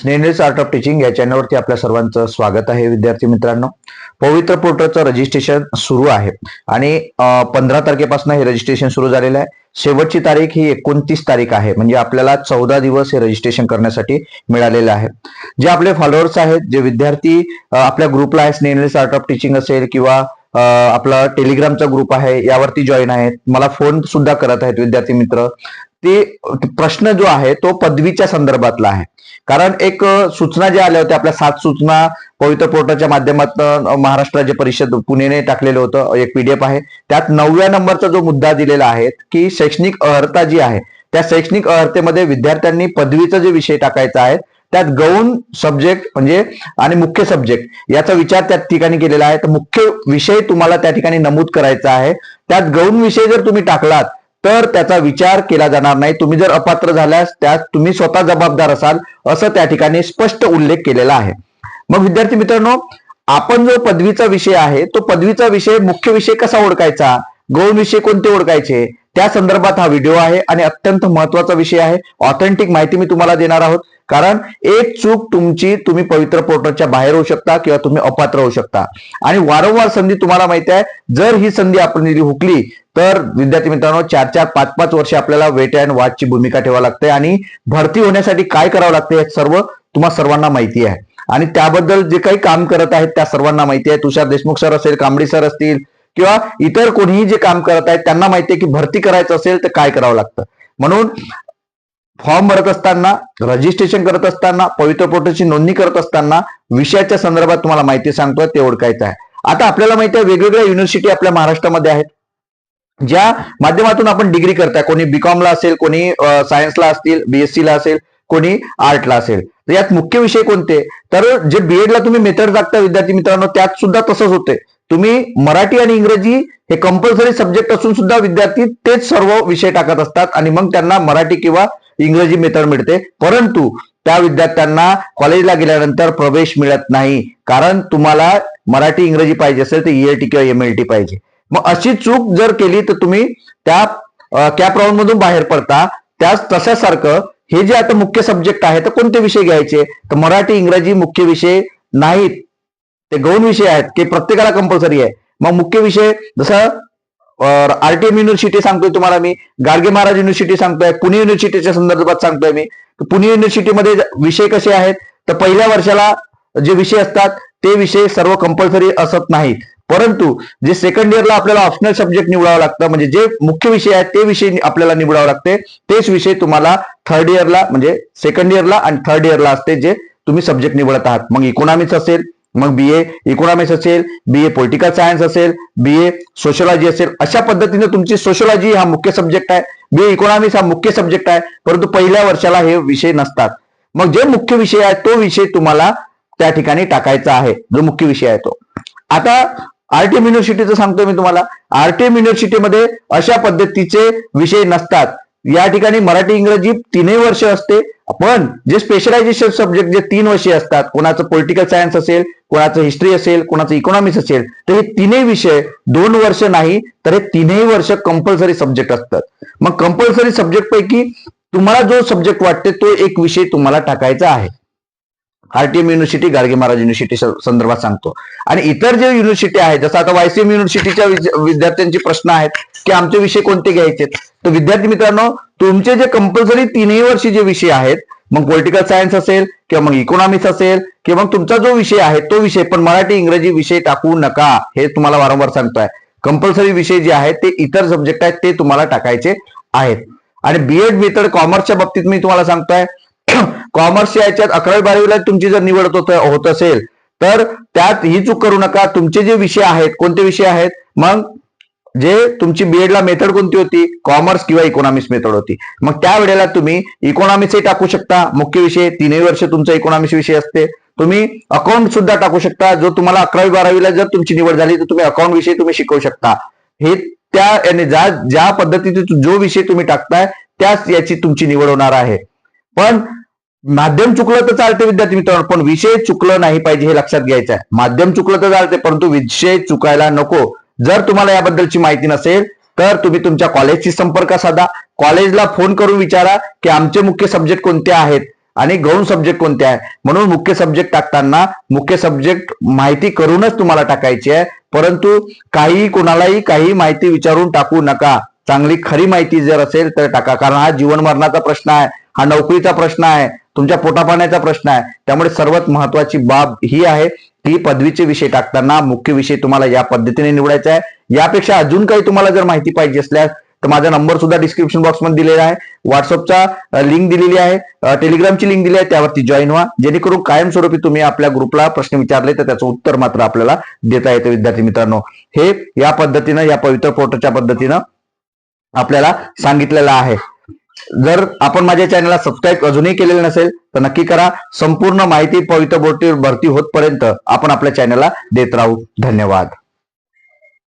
स्नेहनेस art of teaching या चॅनलवरती आपल्या सर्वांचं स्वागत आहे विद्यार्थी मित्रांनो. पवित्र पोर्टलचं रजिस्ट्रेशन सुरू आहे. आणि पंधरा तारखेपासून हे रजिस्ट्रेशन सुरू झालेलं आहे. शेवटची तारीख ही एकोणतीस तारीख आहे. म्हणजे आपल्याला चौदा दिवस हे रजिस्ट्रेशन करण्यासाठी मिळालेलं आहे. जे आपले फॉलोअर्स आहेत जे विद्यार्थी आपल्या ग्रुपला आहे स्नेहनेस आर्ट ऑफ टीचिंग असेल किंवा आपला टेलिग्रामचा ग्रुप आहे यावरती जॉईन आहेत. मला फोन सुद्धा करत आहेत विद्यार्थी मित्र. ते प्रश्न जो आहे तो पदवीच्या संदर्भातला आहे. कारण एक सूचना ज्या आल्या होत्या आपल्या सात सूचना पवित्र पोर्टलच्या माध्यमातून महाराष्ट्र राज्य परिषद पुणेने टाकलेलं होतं एक पीडीएफ आहे. त्यात नवव्या नंबरचा जो मुद्दा दिलेला आहे की शैक्षणिक अर्हता जी आहे त्या शैक्षणिक अर्हतेमध्ये विद्यार्थ्यांनी पदवीचा जे विषय टाकायचा आहे त्यात गौण सब्जेक्ट म्हणजे आणि मुख्य सब्जेक्ट याचा विचार त्या ठिकाणी केलेला आहे. तर मुख्य विषय तुम्हाला त्या ठिकाणी नमूद करायचा आहे. त्यात गौण विषय जर तुम्ही टाकलात तर त्याचा विचार केला जाणार नाही. तुम्ही जर अपात्र झाल्यास त्यात तुम्ही स्वतः जबाबदार असाल असं त्या ठिकाणी स्पष्ट उल्लेख केलेला आहे. मग विद्यार्थी मित्रांनो आपण जो पदवीचा विषय आहे तो पदवीचा विषय मुख्य विषय कसा ओळखायचा? गौण विषय कोणते ओळखायचे? त्या संदर्भात हा व्हिडिओ आहे आणि अत्यंत महत्त्वाचा विषय आहे. ऑथेंटिक माहिती मी तुम्हाला देणार आहोत. कारण एक चूक तुमची तुम्ही पवित्र पोर्टलच्या बाहेर होऊ शकता किंवा तुम्ही अपात्र होऊ शकता. आणि वारंवार संधी तुम्हाला माहिती आहे जर ही संधी आपण हुकली तर विद्यार्थी मित्रांनो चार चार पाच पाच वर्ष आपल्याला वेट अँड वॉचची भूमिका ठेवावी लागते आणि भरती होण्यासाठी काय करावं लागते हे सर्व तुम्हा सर्वांना माहिती आहे. आणि त्याबद्दल जे काही काम करत आहेत त्या सर्वांना माहिती आहे. तुषार देशमुख सर असेल कांबडी सर असतील किंवा इतर कोणीही जे काम करत आहेत त्यांना माहिती आहे की भरती करायचं असेल तर काय करावं लागतं. म्हणून फॉर्म भरत असताना रजिस्ट्रेशन करत असताना पवित्र पोर्टलची नोंदणी करत असताना विषयाच्या संदर्भात तुम्हाला माहिती सांगतो ते ओळखायचं आहे. आता आपल्याला माहिती आहे वेगवेगळ्या युनिव्हर्सिटी आपल्या महाराष्ट्रामध्ये आहेत. ज्या माध्यमातून आपण डिग्री करताय कोणी बीकॉमला असेल कोणी सायन्सला असतील बीएससी ला असेल कोणी आर्टला असेल. तर यात मुख्य विषय कोणते? तर जे बीएड ला तुम्ही मेथड टाकता विद्यार्थी मित्रांनो त्यात सुद्धा तसंच होते तुम्ही मराठी आणि इंग्रजी हे कंपल्सरी सब्जेक्ट असून सुद्धा विद्यार्थी तेच सर्व विषय टाकत असतात आणि मग त्यांना मराठी किंवा इंग्रजी मेथड मिळते. परंतु त्या विद्यार्थ्यांना कॉलेजला गेल्यानंतर प्रवेश मिळत नाही. कारण तुम्हाला मराठी इंग्रजी पाहिजे असेल तर ईएलटी किंवा एमएलटी पाहिजे. मग अशी चूक जर केली तर तुम्ही त्या कॅप राऊंड मधून बाहेर पडता. त्याच तशासारखं हे जे आता मुख्य सब्जेक्ट आहे तर कोणते विषय घ्यायचे? तर मराठी इंग्रजी मुख्य विषय नाहीत. ते गौण विषय आहेत की प्रत्येकाला कंपल्सरी आहे. मग मुख्य विषय जसं आरटीएम युनिव्हर्सिटी सांगतोय तुम्हाला मी गाडगे महाराज युनिव्हर्सिटी सांगतोय पुणे युनिव्हर्सिटीच्या संदर्भात सांगतोय मी. पुणे युनिव्हर्सिटीमध्ये विषय कसे आहेत? तर पहिल्या वर्षाला जे विषय असतात ते विषय सर्व कंपल्सरी असत नाहीत. परंतु जे सेकंड इयरला आपल्याला ऑप्शनल सब्जेक्ट निवडावं लागतं म्हणजे जे मुख्य विषय आहेत ते विषय आपल्याला निवडावं लागते. तेच विषय तुम्हाला थर्ड इयरला म्हणजे सेकंड इयरला आणि थर्ड इयरला असते जे तुम्ही सब्जेक्ट निवडत आहात. मग इकॉनॉमिक्स असेल मग बी ए इकॉनॉमिक्स असेल बी ए पॉलिटिकल सायन्स असेल बी ए सोशलॉजी असेल अशा पद्धतीने तुमची सोशलॉजी हा मुख्य सब्जेक्ट आहे. बी ए इकॉनॉमिक्स हा मुख्य सब्जेक्ट आहे. परंतु पहिल्या वर्षाला हे विषय नसतात. मग जे मुख्य विषय आहे तो विषय तुम्हाला त्या ठिकाणी टाकायचा आहे. जो मुख्य विषय आहे तो. आता आरटीएम युनिव्हर्सिटीचं सांगतो मी तुम्हाला. आरटीएम युनिव्हर्सिटीमध्ये अशा पद्धतीचे विषय नसतात. या ठिकाणी मराठी इंग्रजी तीनही वर्ष असते. पण जे स्पेशलायझेशन सब्जेक्ट जे तीन वर्षे असतात कोणाचं पॉलिटिकल सायन्स असेल कोणाचं हिस्ट्री असेल कोणाचं इकॉनॉमिक्स असेल तर हे तीनही विषय दोन वर्ष नाही तर हे तीनही वर्ष कंपल्सरी सब्जेक्ट असतात. मग कंपल्सरी सब्जेक्ट पैकी तुम्हाला जो सब्जेक्ट वाटते तो एक विषय तुम्हाला टाकायचा आहे. RTM university Gadge Maharaj university संदर्भात सांगतो. आणि इतर जे युनिव्हर्सिटी आहेत जसं आता वायसीएम युनिव्हर्सिटीच्या विद्यार्थ्यांचे प्रश्न आहेत की आमचे विषय कोणते घ्यायचे? तर विद्यार्थी मित्रांनो तुमचे जे कंपल्सरी तीनही वर्षी जे विषय आहेत मग पॉलिटिकल सायन्स असेल किंवा मग इकॉनॉमिक्स असेल किंवा मग तुमचा जो विषय आहे तो विषय पण मराठी इंग्रजी विषय टाकू नका हे तुम्हाला वारंवार सांगतोय. कंपल्सरी विषय जे आहेत ते इतर सब्जेक्ट आहेत ते तुम्हाला टाकायचे आहेत. आणि बीएड मेथड कॉमर्सच्या बाबतीत मी तुम्हाला सांगतोय कॉमर्सच्या याच्यात अकरावी बारावीला तुमची जर निवड होत असेल तर त्यात ही चूक करू नका. तुमचे जे विषय आहेत कोणते विषय आहेत? मग जे तुमची बीएड ला मेथड कोणती होती? कॉमर्स किंवा इकॉनॉमिक्स मेथड होती. मग त्या वेळेला तुम्ही इकॉनॉमिक्सही टाकू शकता. मुख्य विषय तीनही वर्ष तुमचा इकॉनॉमिक्स विषय असते. तुम्ही अकाउंट सुद्धा टाकू शकता. जो तुम्हाला अकरावी बारावीला जर तुमची निवड झाली तर तुम्ही अकाउंट विषय तुम्ही शिकवू शकता. हे त्या याने ज्या ज्या पद्धतीने जो विषय तुम्ही टाकताय त्याच याची तुमची निवड होणार आहे. पण माध्यम चुकलं तर चालते विद्यार्थी मित्रांनो पण विषय चुकलं नाही पाहिजे हे लक्षात घ्यायचं आहे. माध्यम चुकलं तर चालते परंतु विषय चुकायला नको. जर तुम्हाला याबद्दलची माहिती नसेल तर तुम्ही तुमच्या कॉलेजशी संपर्क साधा. कॉलेजला फोन करून विचारा की आमचे मुख्य सब्जेक्ट कोणते आहेत आणि गौण सब्जेक्ट कोणते आहे म्हणून मुख्य सब्जेक्ट टाकताना मुख्य सब्जेक्ट माहिती करूनच तुम्हाला टाकायची आहे. परंतु काही कोणालाही काही माहिती विचारून टाकू नका. चांगली खरी माहिती जर असेल तर टाका कारण हा जीवन मरणाचा प्रश्न आहे. हा नोकरीचा प्रश्न आहे तुमच्या पोटापाण्याचा प्रश्न आहे. त्यामुळे सर्वात महत्वाची बाब ही आहे की पदवीचे विषय टाकताना मुख्य विषय तुम्हाला या पद्धतीने निवडायचा आहे. यापेक्षा अजून काही तुम्हाला जर माहिती पाहिजे असल्यास तर माझा नंबर सुद्धा डिस्क्रिप्शन बॉक्समध्ये दिलेला आहे. व्हॉट्सअपचा लिंक दिलेली आहे. टेलिग्रामची लिंक दिली आहे त्यावरती जॉईन व्हा. जेणेकरून कायमस्वरूपी तुम्ही आपल्या ग्रुपला प्रश्न विचारले तर त्याचं उत्तर मात्र आपल्याला देता येतं विद्यार्थी मित्रांनो. हे या पद्धतीनं या पवित्र पोर्टलच्या पद्धतीनं आपल्याला सांगितलेलं आहे. जर आपण माझ्या चॅनलला सबस्क्राईब अजूनही केलेलं नसेल तर नक्की करा. संपूर्ण माहिती पवित्र बोटीवर भरती होतपर्यंत आपण आपल्या चॅनलला देत राहू. धन्यवाद.